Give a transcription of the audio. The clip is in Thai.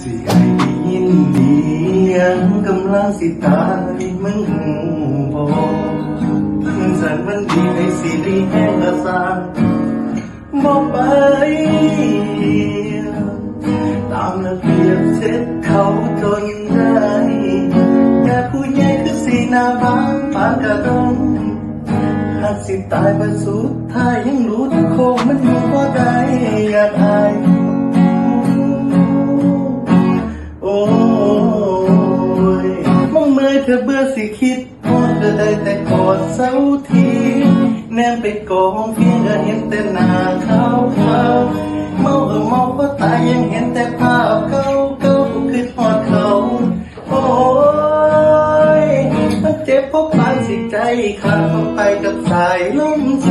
สิไอ้ได้ยินดียังกำลังสิตายมึงหูบอมันสันมันดีให้สิได้แห้งกระซาบอกไปตามระเบียบเช็ดเขาจนได้แต่ผู้ใหญ่คือสีหน้าบางปานกระดงหากสิตายไปสุดท้ายยัง เธอเบื่อสิคิดพอเธอได้แต่กอดเสาทีแนมไปกองเพียงก็เห็นแต่หน้าเขาวขาเมาเออเมาก็ตายยังเห็นแต่ภาพเก่าเก่าคือทอดเขาโอ้ยมันเจ็บเพราะปานสิใจขาดเข้าไปกับสายลมเศ